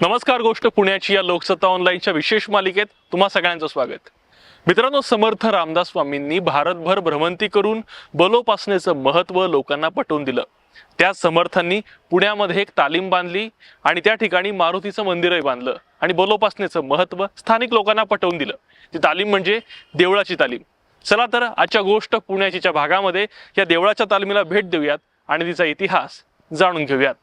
नमस्कार गोष्ट पुण्याची या लोकसत्ता ऑनलाईनच्या विशेष मालिकेत तुम्हा सगळ्यांचं स्वागत. मित्रांनो समर्थ रामदास स्वामींनी भारतभर भ्रमंती करून बलोपासनेचं महत्त्व लोकांना पटवून दिलं. त्या समर्थांनी पुण्यामध्ये एक तालीम बांधली आणि त्या ठिकाणी मारुतीचं मंदिरही बांधलं आणि बलोपासनेचं महत्त्व स्थानिक लोकांना पटवून दिलं. ती तालीम म्हणजे देवळाची तालीम. चला तर आजच्या गोष्ट पुण्याचीच्या भागामध्ये या देवळाच्या तालमीला भेट देऊयात आणि तिचा इतिहास जाणून घेऊयात.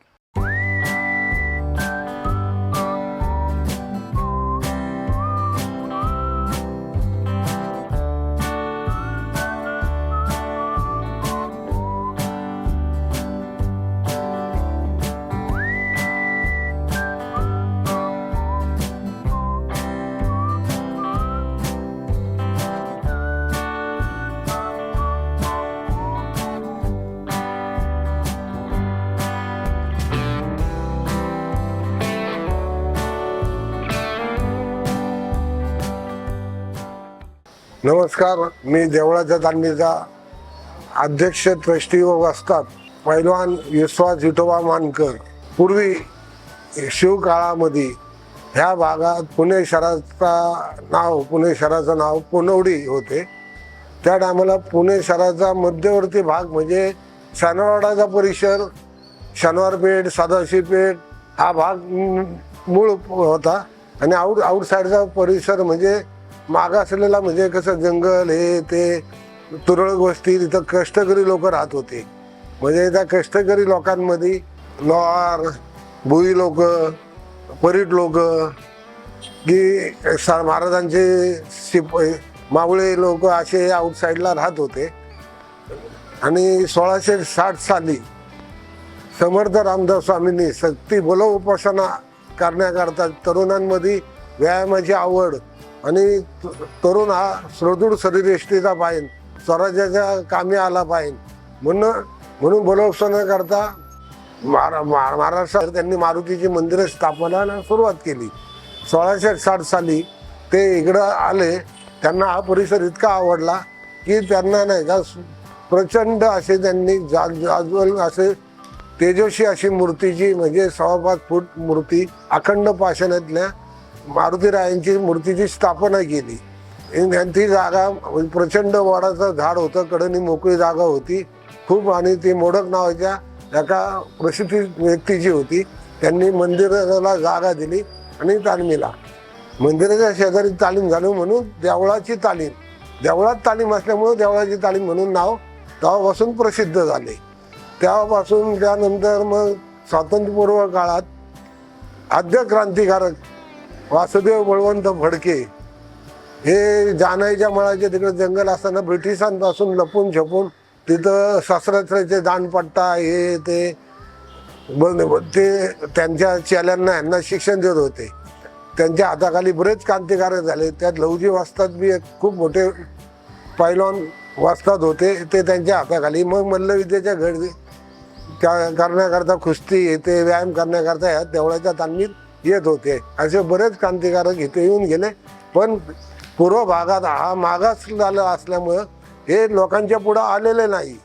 नमस्कार मी देवळाच्या दांडीचा अध्यक्ष ट्रस्टी व वस्तात पैलवान विश्वास विठोबा मानकर. पूर्वी शिवकाळामध्ये ह्या भागात पुणे शहराचा नाव पुणे शहराचं नाव पुनवडी होते. त्या टायमाला पुणे शहराचा मध्यवर्ती भाग म्हणजे शनिवारवाडाचा परिसर शनिवारपेठ सदाशिवपेठ हा भाग मूळ होता. आणि आउट आउटसाईडचा परिसर म्हणजे मागासलेला म्हणजे कसं जंगल हे ते तुरळक वस्ती तिथं कष्टकरी लोक राहत होते. म्हणजे त्या कष्टकरी लोकांमध्ये लॉर भुई लोक परीट लोक की सा महाराजांचे शिप मावळे लोक असे आउटसाईडला राहत होते. आणि सोळाशे साठ साली समर्थ रामदास स्वामींनी सक्ती बोलव उपासना करण्याकरता तरुणांमध्ये व्यायामाची आवड आणि तरुण हा सुदृढ शरीरयष्टीचा पाहिजे स्वराज्याच्या कामी आला पाहिजे म्हणून म्हणून बोलोपासना करता महारा- महाराष्ट्रात त्यांनी मारुतीची मंदिरं स्थापनाला सुरुवात केली. सोळाशे साठ साली ते इकडं आले त्यांना हा परिसर इतका आवडला की त्यांना नाही का प्रचंड असे त्यांनी जा जाज्वल असे तेजस्वी अशी मूर्तीची म्हणजे सव्वा पाच फूट मूर्ती अखंड पाषाणातल्या मारुतीरायांची मूर्तीची स्थापना केली. त्यांची जागा म्हणजे प्रचंड वडाचं झाड होतं कडनी मोकळी जागा होती. खूप आणि ती मोडक नावाच्या एका प्रसिद्ध व्यक्तीची होती. त्यांनी मंदिराला जागा दिली आणि तालमीला. मंदिराच्या शेजारी तालीम झाली म्हणून देवळाची तालीम. देवळात तालीम असल्यामुळं देवळाची तालीम म्हणून नाव तेव्हापासून प्रसिद्ध झाले. तेव्हापासून त्यानंतर मग स्वातंत्र्यपूर्व काळात आद्य क्रांतिकारक वासुदेव बळवंत फडके हे जानाईच्या मळाचे तिकडे जंगल असताना ब्रिटिशांपासून लपून छपून तिथं शस्त्रास्त्राचे दानपट्टा हे ते ते त्यांच्या चेल्यांना यांना शिक्षण देत होते. त्यांच्या हाताखाली बरेच क्रांतिकारक झाले. त्यात लवजी वाचतात बी एक खूप मोठे पैलवान वाचतात होते. ते त्यांच्या हाताखाली. मग मल्लविद्येच्या घड त्या- करण्याकरता कुस्ती येते व्यायाम करण्याकरता ह्या देवळाच्या तालमीत येत होते. असे बरेच क्रांतिकारक इथे येऊन गेले. पण पूर्व भागात हा मागास झाला असल्यामुळं हे लोकांच्या पुढं आलेले नाही.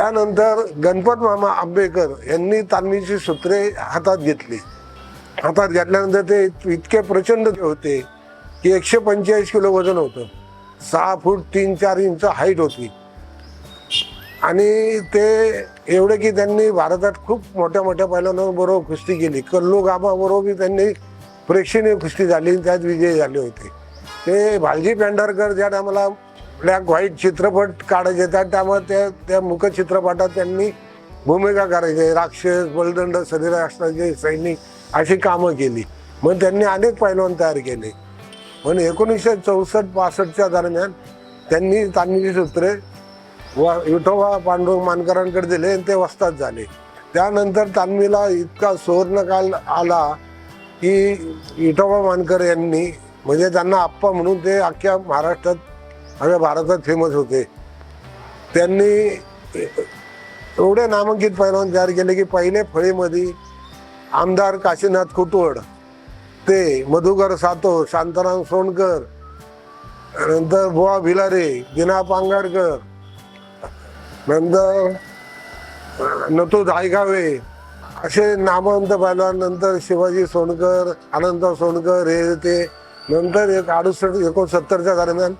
त्यानंतर गणपत मामा आंबेकर यांनी तालमीची सूत्रे हातात घेतली. हातात घेतल्यानंतर ते इतके प्रचंड होते की एकशे पंचेचाळीस किलो वजन होतं. सहा फूट तीन चार इंच हाईट होती. आणि ते एवढे की त्यांनी भारतात खूप मोठ्या मोठ्या पैलवानांबरोबर कुस्ती केली. कल्लू गाबाबरोबर त्यांनी प्रेक्षणीय कुस्ती झाली आणि त्यात विजयी झाले होते. ते भालजी पेंढारकर ज्या टायमाला ब्लॅक व्हाईट चित्रपट काढायचे त्या त्यामुळे त्या त्या मुखचित्रपटात त्यांनी भूमिका करायचे. राक्षस बलदंड शरीराष्ट्राचे सैनिक अशी कामं केली. मग त्यांनी अनेक पैलवान तयार केले. पण एकोणीसशे चौसष्ट पासष्टच्या दरम्यान त्यांनी तान्मीची सूत्रे व विठोबा पांडुरंग मानकरांकडे दिले आणि ते वस्तात झाले. त्यानंतर तान्मीला इतका सुवर्णकाल आला की विठोबा मानकर यांनी म्हणजे त्यांना आप्पा म्हणून ते अख्ख्या महाराष्ट्रात अख्ख्या भारतात फेमस होते. त्यांनी एवढे नामांकित पैलवान तयार केले की पहिले फळीमध्ये आमदार काशीनाथ कुटवड ते मधुकर सातो शांताराम सोनकर नंतर बुवा भिलारे दिना पांगारकर नंतर नतू धायगावे असे नामवंत पैलवान नंतर शिवाजी सोनकर अनंत सोनकर हे ते नंतर एक अडुसष्ट एकोणसत्तरच्या दरम्यान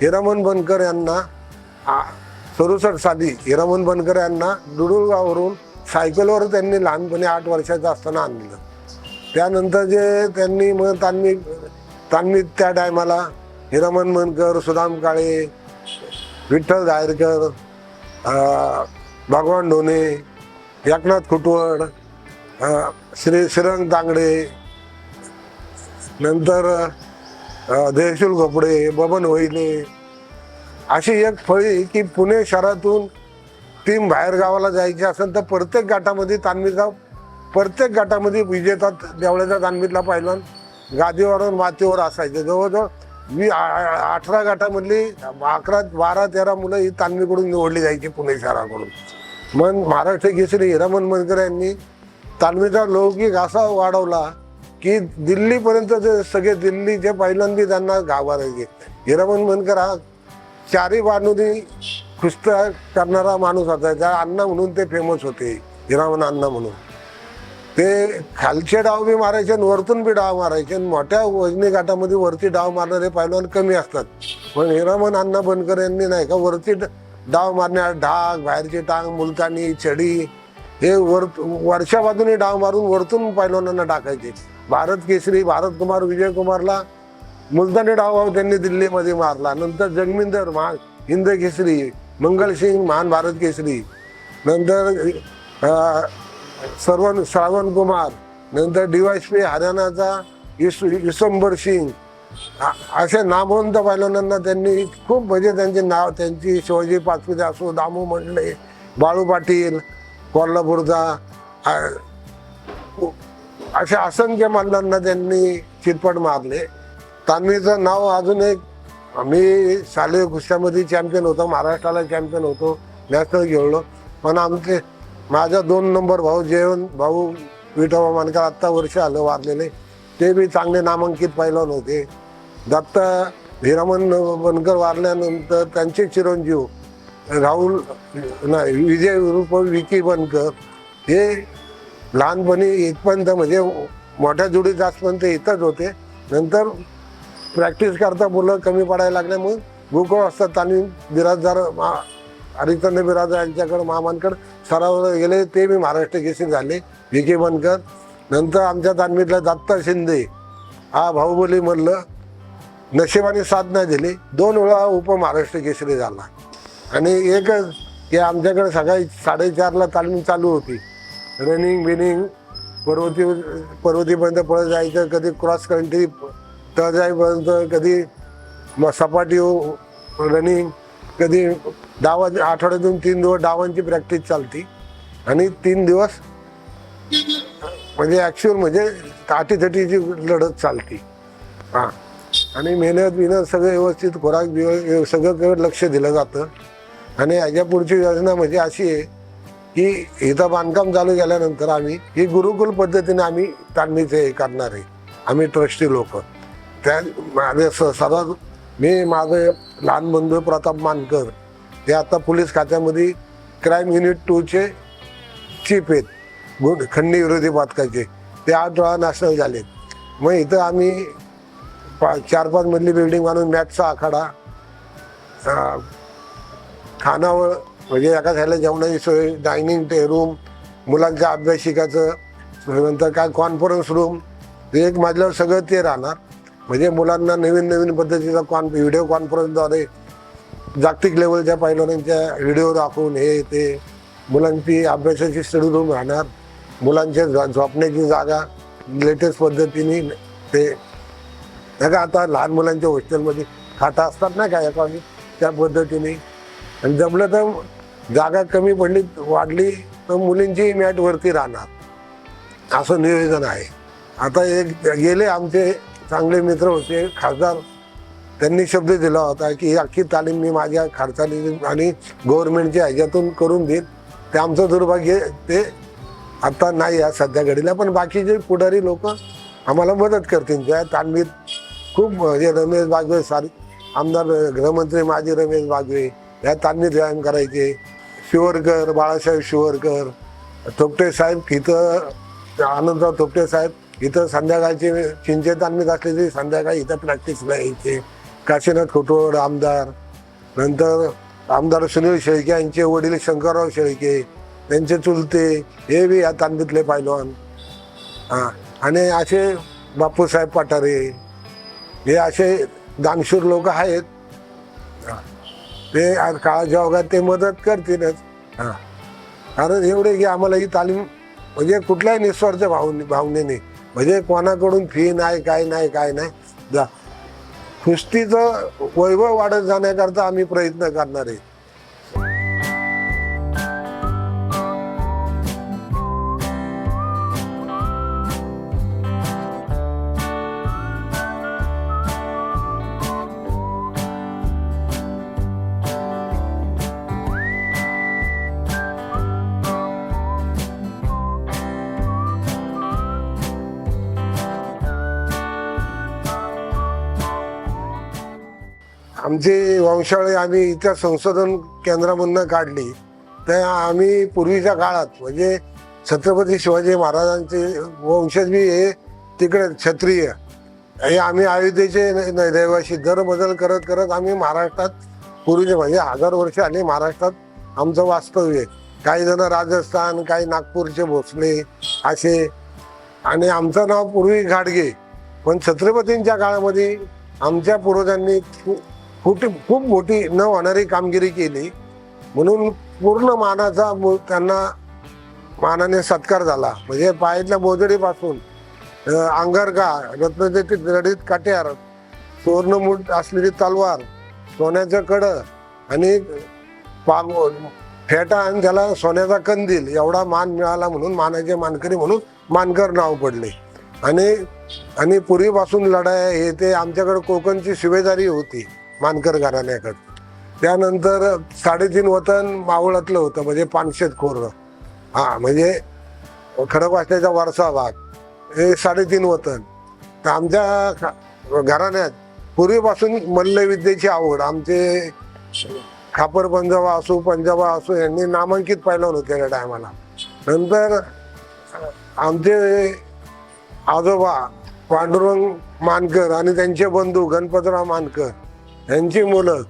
हिरामन बनकर यांना सदुसष्ट साली हिरामन बनकर यांना दुडुळगावरून सायकलवर त्यांनी लहानपणी आठ वर्षाचं असताना आणलं. त्यानंतर जे त्यांनी मग तान्मी तान्मी त्या टायमाला हिरामन मनकर सुदाम काळे विठ्ठल दायरकर भगवान ढोणे एकनाथ खुटवड श्री श्रीरंग तांगडे नंतर अं, देशूल घोपडे बबन वहिले अशी एक फळी की पुणे शहरातून टीम बाहेर गावाला जायची असेल तर प्रत्येक गाठामध्ये तान्मीचा प्रत्येक गाठामध्ये विजेता देवळ्याचा तान्मीतला पाहिलं. गादीवर मातीवर असायचे. जवळजवळ वी आ- अठरा गाठामधली अकरा बारा तेरा मुलं ही तान्मीकडून निवडली जायची पुणे शहराकडून. मग महाराष्ट्र केसरी हिरामन मनकर यांनी तालमीचा लौकिक असा वाढवला की दिल्लीपर्यंत जे सगळे दिल्लीचे पहिल्यांदा त्यांना गावाला हिरामन मनकर हा चारी बाजूनी खुस्त करणारा माणूस होता. त्या अण्णा म्हणून ते फेमस होते हिरामन अण्णा म्हणून. ते खालचे डाव बी मारायचे आणि वरतून बी डाव मारायचे आणि मोठ्या वजनी गाठामध्ये वरती डाव मारणारे पैलवान कमी असतात. पण हिरामन अण्णा बनकर यांनी नाही का वरती ड- डाव मारण्या ढाक बाहेरची टांग मुलतानी छडी हे वर वरच्या डाव मारून वरतून पैलवानांना टाकायचे. भारत केसरी भारत कुमार विजय कुमारला मुलतानी डावभाव त्यांनी दिल्लीमध्ये मारला. नंतर जगमिंदर महान हिंद केसरी मंगलसिंग महान भारत केसरी. नंतर सर्वन श्रावण कुमार. नंतर डीवायसपी हरियाणाचा इस विसंबर सिंग. असे नामवंत पाहिल्यानंतर त्यांनी खूप म्हणजे त्यांचे नाव त्यांची शिवाजी पाचपुते असो दामू मंडले बाळू पाटील कोल्हापूरचा अशा असंख्य मल्लांना त्यांनी चिरपट मारले. तान्वीचं नाव अजून एक मी शालेय कुस्त्यामध्ये चॅम्पियन होतो महाराष्ट्राला चॅम्पियन होतो नॅशनल खेळलो. पण आमचे माझा दोन नंबर भाऊ जेवण भाऊ विठोबा मानकर आत्ता वर्ष आलं वारलेले. ते बी चांगले नामांकित पैलवान होते. दत्त हिरामन बनकर वारल्यानंतर त्यांचे चिरंजीव राहुल नाही विजय रूप विकी बनकर हे लहानपणी इथपर्यंत म्हणजे मोठ्या जोडीत जास्तपर्यंत इथंच होते. नंतर प्रॅक्टिस करता मुलं कमी पडायला लागल्यामुळे गोकुळ असतात आणि बिराजदार मा हरिचंद्र बिराजदार यांच्याकडं मामांकडे सराव गेले ते मी महाराष्ट्र केसी झाले विके बनकर. नंतर आमच्या तालमीतला दत्ता शिंदे हा बाहुबली म्हणलं नशिबाने साथ नाही दिली. दोन वेळा उप महाराष्ट्र केसरी झाला. आणि एकच की आमच्याकडे सकाळी साडेचारला तालीम चालू होती. रनिंग बिनिंग पर्वती पर्वतीपर्यंत पळत जायचं कधी क्रॉस कंट्री तळजाईपर्यंत कधी म सपाटी रनिंग कधी डावा आठवड्यातून तीन दिवस डावांची प्रॅक्टिस चालती. आणि तीन दिवस म्हणजे ॲक्च्युअल म्हणजे काठीथटीची लढत चालती. हां. आणि मेहनत बिनत सगळं व्यवस्थित खोराक बिव सगळं लक्ष दिलं जातं. आणि याच्या पुढची योजना म्हणजे अशी आहे की इथं बांधकाम चालू केल्यानंतर आम्ही ही गुरुकुल पद्धतीने आम्ही तालमीचे हे करणार आहे. आम्ही ट्रस्टी लोक. त्या माझे स सर्वात मी माझे लहान बंधू प्रताप मानकर हे आता पोलीस खात्यामध्ये क्राईम युनिट टूचे चीफ आहेत. गुण खंडी विरोधी पथकाचे. ते आठ वेळा नॅशनल झाले मग इथं आम्ही पा चार पाच मधली बिल्डिंग बांधून मॅटचा आखाडा खानावळ म्हणजे एका झाल्या जेवणाची सोय डायनिंग टे रूम मुलांच्या अभ्यासिकाचं नंतर काय कॉन्फरन्स रूम ते एक माझ्यावर सगळं ते राहणार. म्हणजे मुलांना नवीन नवीन पद्धतीचा कॉन व्हिडिओ कॉन्फरन्सद्वारे जागतिक लेवलच्या पैलवानांच्या व्हिडिओ दाखवून हे ते मुलांची अभ्यासाची स्टडी रूम राहणार. मुलांच्या झोपण्याची जागा लेटेस्ट पद्धतीने ते नाही का आता लहान मुलांच्या हॉस्टेलमध्ये खाटा असतात ना काय एका त्या पद्धतीने. आणि जमलं तर जागा कमी पडली वाढली तर मुलींची मॅट वरती राहणार. असं नियोजन आहे. आता एक गेले आमचे चांगले मित्र होते खासदार. त्यांनी शब्द दिला होता की ही अख्खी तालीम मी माझ्या खर्चाली आणि गव्हर्नमेंटच्या ह्याच्यातून करून देईन. ते आमचं दुर्भाग्य ते आत्ता नाही आहे सध्या घडीला पण बाकीचे पुढारी लोक आम्हाला मदत करतील. त्या तालमीत खूप म्हणजे रमेश बागवे सारे आमदार गृहमंत्री माजी रमेश बागवे या तालमीत व्यायाम करायचे. शिवरकर बाळासाहेब शिवरकर थोपटे साहेब इथं आनंदराव थोपटे साहेब इथं संध्याकाळचे चिंचे तालमीत असले तरी संध्याकाळी इथं प्रॅक्टिसला यायचे. काशीनाथ खोटवड आमदार नंतर आमदार सुनील शेळके यांचे वडील शंकरराव शेळके त्यांचे चुलते हे बी या तालमीतले पैलवान. हां आणि असे बापूसाहेब पठारे हे असे दानशूर लोक आहेत. ते आज काळाच्या ओघात ते मदत करतीलच. हा. कारण एवढे की आम्हाला ही तालीम म्हणजे कुठल्याही निस्वार्थ भावने भावनेने म्हणजे कोणाकडून फी नाही काय नाही काय नाही. जा. कुस्तीचं वैभव वाढत जाण्याकरता आम्ही प्रयत्न करणार आहे. आमचे वंशाळे आम्ही इथं संशोधन केंद्रामधनं काढली. तर आम्ही पूर्वीच्या काळात म्हणजे छत्रपती शिवाजी महाराजांचे वंशज बी हे तिकडे क्षत्रिय. हे आम्ही अयोध्येचे रहिवासी दर बदल करत करत आम्ही महाराष्ट्रात पूर्वीचे म्हणजे हजार वर्ष आले महाराष्ट्रात आमचं वास्तव्य आहे. काही जण राजस्थान काही नागपूरचे भोसले असे. आणि आमचं नाव पूर्वी घाडगे पण छत्रपतींच्या काळामध्ये आमच्या पूर्वजांनी खूप खूप मोठी न होणारी कामगिरी केली. म्हणून पूर्ण मानाचा त्यांना मानाने सत्कार झाला. म्हणजे पायातल्या मोजडीपासून अंगरगा अंगरका लढीत काट्यार सुवर्णमूठ असलेली तलवार सोन्याचं कडं आणि पाग फेटा आणि त्याला सोन्याचा कंदील एवढा मान मिळाला म्हणून मानाचे मानकरी म्हणून मानकर नाव पडले. आणि आणि पूर्वीपासून लढाया हे ते आमच्याकडे कोकणची शिवेदारी होती. मानकर घराण्याकडं. त्यानंतर साडेतीन वतन मावळातलं होतं म्हणजे पानशेत खोर. हा म्हणजे खडकवासण्याचा वारसा भाग. हे साडेतीन वतन. तर आमच्या घराण्यात पूर्वीपासून मल्लविद्येची आवड आमचे खापर पंजाबा असो पंजाबा असो यांनी नामांकित पाहिलं होतं त्या टायमाला. नंतर आमचे आजोबा पांडुरंग मानकर आणि त्यांचे बंधू गणपतराव मानकर यांची मुलं.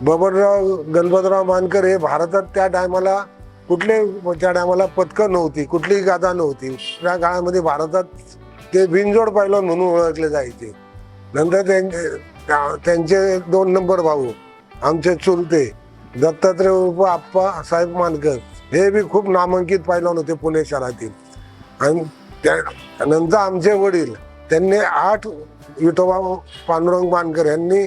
बबनराव गणपतराव मानकर हे भारतात त्या टायमाला कुठले त्या टायमाला पथकं नव्हती कुठलीही गाथा नव्हती. त्या काळामध्ये भारतात ते बिनजोड पैलवान म्हणून ओळखले जायचे. नंतर त्यांचे त्या- त्यांचे दोन नंबर भाऊ आमचे चुलते दत्तात्रय उर्फ आप्पा साहेब मानकर हे बी खूप नामांकित पैलवान होते पुणे शहरातील. आणि त्या नंतर आमचे वडील त्यांनी आठ विठोबा पांडुरंग मानकर यांनी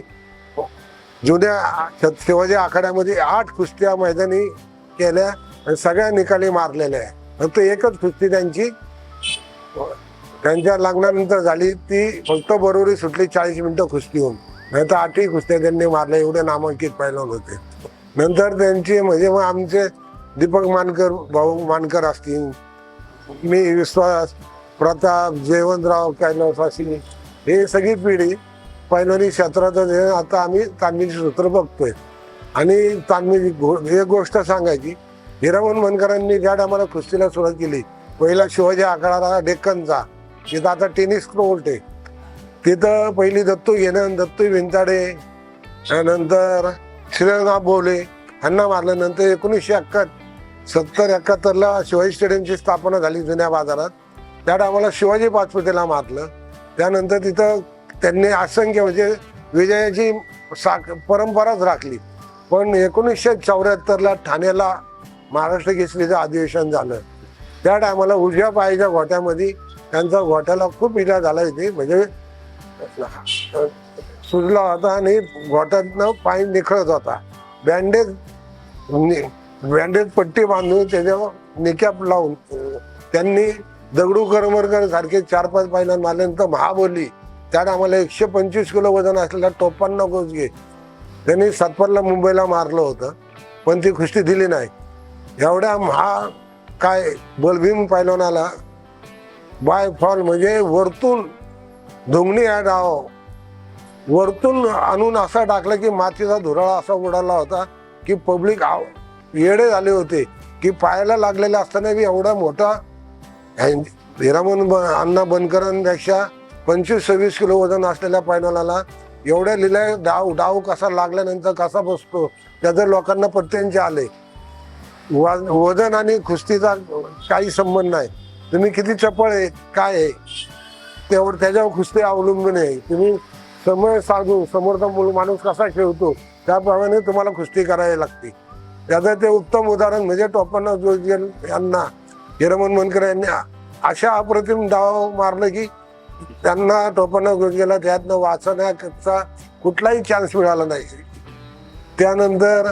जुन्या शिवाजी आखाड्यामध्ये आठ कुस्त्या मैदानी केल्या आणि सगळ्या निकाली मारलेल्या आहे फक्त एकच कुस्ती त्यांची त्यांच्या लग्नानंतर झाली ती फक्त बरोबरी सुटली चाळीस मिनिटं कुस्ती होऊन. नाही तर आठही कुस्त्या त्यांनी मारल्या एवढे नामांकित पैलवान होते. नंतर त्यांचे म्हणजे मग आमचे दीपक मानकर भाऊ मानकर असतील मी विश्वास प्रताप जयवंतराव कैलासवासी हे सगळी पिढी पैलवानी क्षेत्राचं जे आता आम्ही तालमीची सूत्र बघतोय. आणि तालमी गो- एक गोष्ट सांगायची हिरामन मनकरांनी ज्या टायमाला कुस्तीला सुरुवात केली पहिला शिवाजी आखाडा डेक्कनचा तिथं आता टेनिस कोर्ट आहे तिथं पहिली दत्तू घेणं दत्तू विंताडे नंतर श्रीरंगनाथ बोले ह्यांना मारलं. नंतर एकोणीसशे एक्काहत्तर सत्तर एकाहत्तरला शिवाजी स्टेडियमची स्थापना झाली जुन्या बाजारात. त्या टायमाला शिवाजी पाचपुतेला मारलं. त्यानंतर तिथं त्यांनी असंख्य म्हणजे विजयाची साख परंपराच राखली. पण एकोणीसशे चौऱ्याहत्तरला ठाण्याला महाराष्ट्र केसरीचं अधिवेशन झालं. त्या टायमाला उजव्या पायाच्या गोट्यामध्ये त्यांचा घोट्याला खूप इजा झाला इथे. म्हणजे सुजला होता आणि गोट्यातनं पाय निखळत होता. बँडेज बँडेज पट्टी बांधून त्याच्यावर निकॅप लावून त्यांनी दगडू करमरकर सारखे चार पाच पैलवान मारल्यानंतर महाबोली त्यात आम्हाला एकशे पंचवीस किलो वजन असलेला टोपांना गोजगे त्यांनी सातपरला मुंबईला मारलं होतं पण ती कुस्ती दिली नाही. एवढ्या महा काय बलभीम पैलवानाला बाय फॉल म्हणजे वरतून धुंगणी या डाव. वरतून आणून असा टाकला की मातीचा धुराळा असा उडाला होता की पब्लिक आव येडे झाले होते की पायाला लागलेले असताना बी एवढा मोठा हिरामन ब- अण्णा बनकरांपेक्षा पंचवीस सव्वीस किलो वजन असलेल्या पायनलाला एवढ्या लिहिल्या डाव डाव कसा लागल्यानंतर कसा बसतो त्याचं लोकांना प्रत्यंचे आले. वजन आणि कुस्तीचा काही संबंध नाही. तुम्ही किती चपळ आहे काय आहे तेवढं त्याच्यावर कुस्ती अवलंबून आहे. तुम्ही समय साधून समोरचा मुल माणूस कसा खेळतो त्याप्रमाणे तुम्हाला कुस्ती करावी लागते. त्याचं ते उत्तम उदाहरण म्हणजे टोपण्णा जोजल यांना हिरमन मनकर यांनी अशा अप्रतिम डाव मारलं की त्यांना टोपण्णा जोजगेला त्यातनं वाचण्याचा कुठलाही चान्स मिळाला नाही. त्यानंतर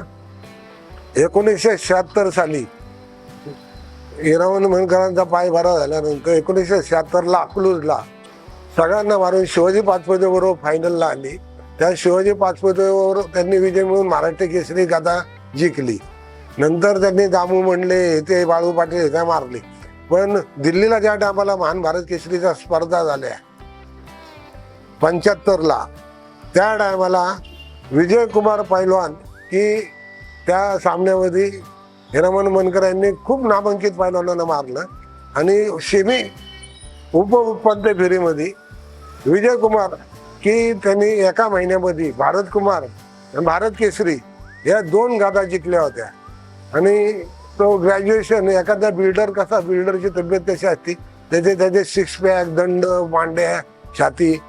एकोणीसशे शहात्तर साली हिरामन मनकरांचा पाय बरा झाल्यानंतर एकोणीसशे शहात्तरला अकलूजला सगळ्यांना मारून शिवाजी पाचपदेबरोबर फायनलला आली. त्या शिवाजी पाचपदेवर त्यांनी विजय मिळून महाराष्ट्र केसरी गाथा जिंकली. नंतर त्यांनी दामू म्हणले ते बाळू पाटील हे काय मारले. पण दिल्लीला ज्या टायमाला महान भारत केसरीच्या स्पर्धा झाल्या पंच्याहत्तरला त्या टायमाला विजय कुमार पैलवान की त्या सामन्यामध्ये हिरामन मनकर यांनी खूप नामांकित पैलवानांना मारलं. आणि शेमी उप उपांत्य फेरीमध्ये विजय कुमार की त्यांनी एका महिन्यामध्ये भारत कुमार भारत केसरी या दोन गादा जिंकल्या होत्या. आणि तो ग्रॅज्युएशन एखादा बिल्डर कसा? बिल्डरची तब्येत कशी असते? त्याचे त्याचे सिक्स पॅक दंड मांड्या छाती.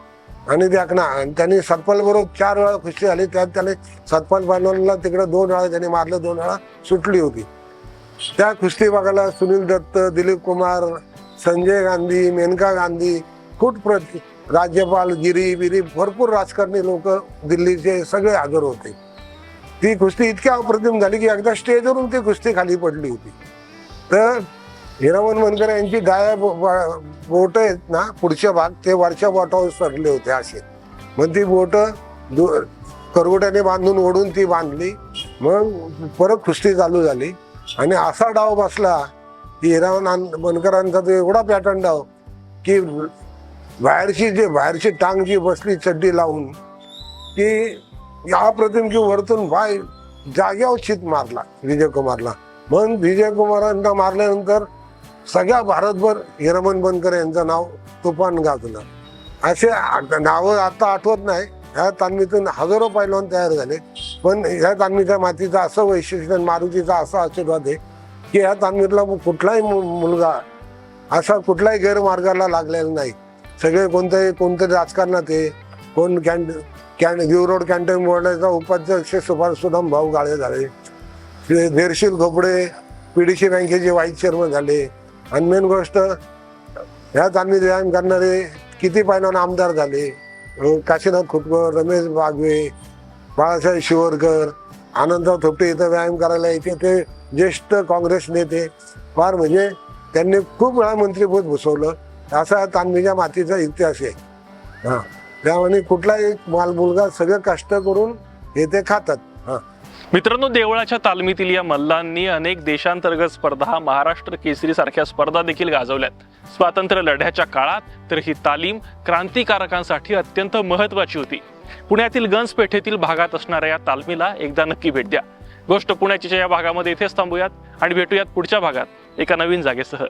आणि त्याकना आणि त्यांनी सतपाल बरोबर चार वेळा खुशी झाली. त्यात त्याने सतपाल पालवानला तिकडे दोन वेळा त्यांनी मारलं. दोन वेळा सुटली होती. त्या कुस्ती बघायला सुनील दत्त दिलीप कुमार संजय गांधी मेनका गांधी खूप प्रति राज्यपाल गिरी बिरी भरपूर राजकारणी लोक दिल्लीचे सगळे हजर होते. ती कुस्ती इतकी अप्रतिम झाली की एकदा स्टेजवरून ती कुस्ती खाली पडली होती. तर हिरामन मनकर यांची डाया बोट आहेत ना पुढच्या भाग ते वरच्या बोटावर सरले होते असे. मग ती बोट करगोट्याने बांधून ओढून ती बांधली. मग परत कुस्ती चालू झाली. आणि असा डाव बसला की हिरामन मनकरांचा तो एवढा पॅटर्न डाव की बाहेरची जे बाहेरची टांग जी बसली चड्डी लावून ती या प्रतिम की वरतून बाय जाग्यावर चित मारला विजय कुमारला मग विजय कुमारांना मारल्यानंतर सगळ्या भारतभर हिरमन बनकर यांचं नाव तुफान गाजलं. असे नावं आता आठवत नाही. ह्या तालमीतून हजारो पैलवान तयार झाले. पण ह्या तालमीच्या मातीचं असं वैशिष्ट्य मारुतीचा असा आशीर्वाद आहे की ह्या तालमीतला कुठलाही मु- मुलगा असा कुठलाही गैरमार्गाला लागलेला नाही. सगळे कोणतंही कोणतरी राजकारणात आहे कोण कॅन्ड कॅन व्ह्यू रोड कॅन्टीन बोर्डाचा उपाध्यक्ष सुभाष सुदाम भाऊ गाळे झाले. देरशील घोपडे पीडीसी बँकेचे व्हाईस चेअरमन झाले. आणि मेन गोष्ट ह्या तालमीत व्यायाम करणारे किती पैलवान आमदार झाले. काशीनाथ खुटकर रमेश बागवे बाळासाहेब शिवरकर आनंदराव थोपटे इथं व्यायाम करायला येते ते ज्येष्ठ काँग्रेस नेते. फार म्हणजे त्यांनी खूप वेळा मंत्रीपद भुसवलं असा तानमीच्या मातीचा इतिहास आहे. हां. त्यामुळे कुठलाही माल मुलगा सगळं कष्ट करून हे ते खातात. हा. मित्रांनो देवळाच्या तालमीतील या मल्लांनी अनेक देशांतर्गत स्पर्धा महाराष्ट्र केसरी सारख्या स्पर्धा देखील गाजवल्यात. स्वातंत्र्य लढ्याच्या काळात तर ही तालीम क्रांतिकारकांसाठी अत्यंत महत्वाची होती. पुण्यातील गंजपेठेतील भागात असणाऱ्या या तालमीला एकदा नक्की भेट द्या. गोष्ट पुण्याच्या या भागामध्ये इथेच थांबूयात आणि भेटूयात पुढच्या भागात एका नवीन जागेसह.